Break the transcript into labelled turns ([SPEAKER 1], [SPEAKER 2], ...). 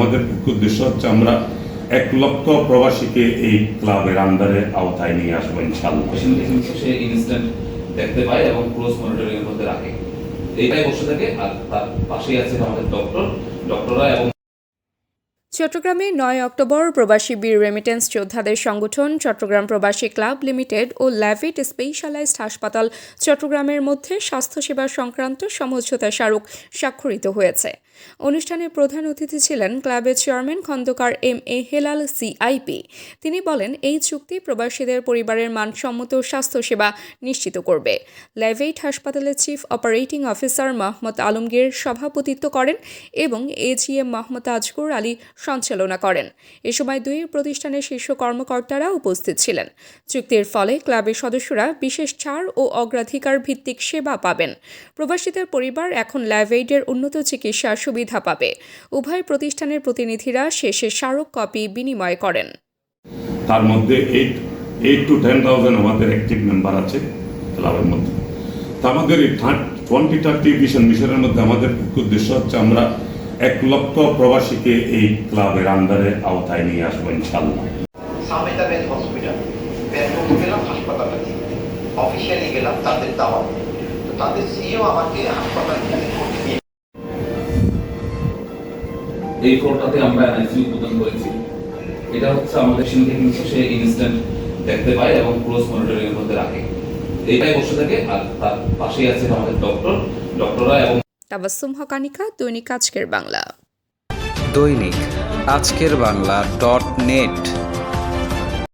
[SPEAKER 1] আমাদের মুখ্য উদ্দেশ্য হচ্ছে আমরা এক লক্ষ প্রবাসীকে এই ক্লাবের আন্ডারে আওতায় নিয়ে আসব ইনশাল্লাহ
[SPEAKER 2] সে ইনস্ট্যান্ট দেখতে পায় এবং ক্লোজ মনিটরিং এর মধ্যে রাখে। এইটাই বসে থাকে আর তার পাশেই আছে আমাদের ডক্টর ডক্টররা এবং
[SPEAKER 3] চট্টগ্রামে নয় অক্টোবর প্রবাসী বীর রেমিটেন্স যোদ্ধাদের সংগঠন চট্টগ্রাম প্রবাসী ক্লাব লিমিটেড ও ল্যাভিট স্পেশালাইজড হাসপাতাল চট্টগ্রামের মধ্যে স্বাস্থ্যসেবা সংক্রান্ত সমঝোতা স্মারক স্বাক্ষরিত হয়েছে। অনুষ্ঠানে প্রধান অতিথি ছিলেন ক্লাবের chairman Khondokar M A Helal CIP তিনি বলেন, এই চুক্তি প্রবাসীদের পরিবারের মানসম্মত স্বাস্থ্যসেবা নিশ্চিত করবে। ল্যাভেইট হাসপাতালের chief operating officer Mohammad Alamgir সভাপতিত্ব করেন এবং এজিএম মোহাম্মদ আজগর আলী সঞ্চালনা করেন। এ সময় দুই প্রতিষ্ঠানের শীর্ষ কর্মকর্তারা উপস্থিত ছিলেন। চুক্তির ফলে ক্লাবের সদস্যরা বিশেষ ছাড় ও অগ্রাধিকার ভিত্তিক সেবা পাবেন। প্রবাসীদের পরিবার এখন ল্যাভেইডের উন্নত চিকিৎসা সুবিধা পাবে। উভয় প্রতিষ্ঠানের প্রতিনিধিরা শেষে স্মারক কপি বিনিময় করেন।
[SPEAKER 1] তার মধ্যে eight eight two ten thousand আমাদের অ্যাক্টিভ মেম্বার আছে ক্লাবের মধ্যে। তা আমাদের এই টোয়েন্টি থার্টি ভিশন মিশনের মধ্যে আমাদের উদ্দেশ্য হচ্ছে আমরা এক লক্ষ প্রবাসীকে এই ক্লাবের আন্ডারে আওতায় নিয়ে আসব ইনশাল্লাহ
[SPEAKER 4] অফিসিয়ালি গেলাম তাদের দাওয়াত। তো তাদের সিইও আমাকে হাসপাতাল থেকে
[SPEAKER 2] এই ফ্লোরটাতে আমরা এনআইসিউ উদ্বোধন করেছি। এটা হচ্ছে আমাদের মেশিন কিন্তু সে ইনস্ট্যান্ট দেখতে পায় এবং ক্লোজ মনিটরিং এর মধ্যে রাখে। এটাই বসে থাকে আর তার পাশেই আছে আমাদের ডক্টর ডক্টররা এবং
[SPEAKER 3] তাবাসসুম হকানিকা দৈনিক আজকের বাংলা।
[SPEAKER 5] দৈনিক আজকের বাংলা ডট নেট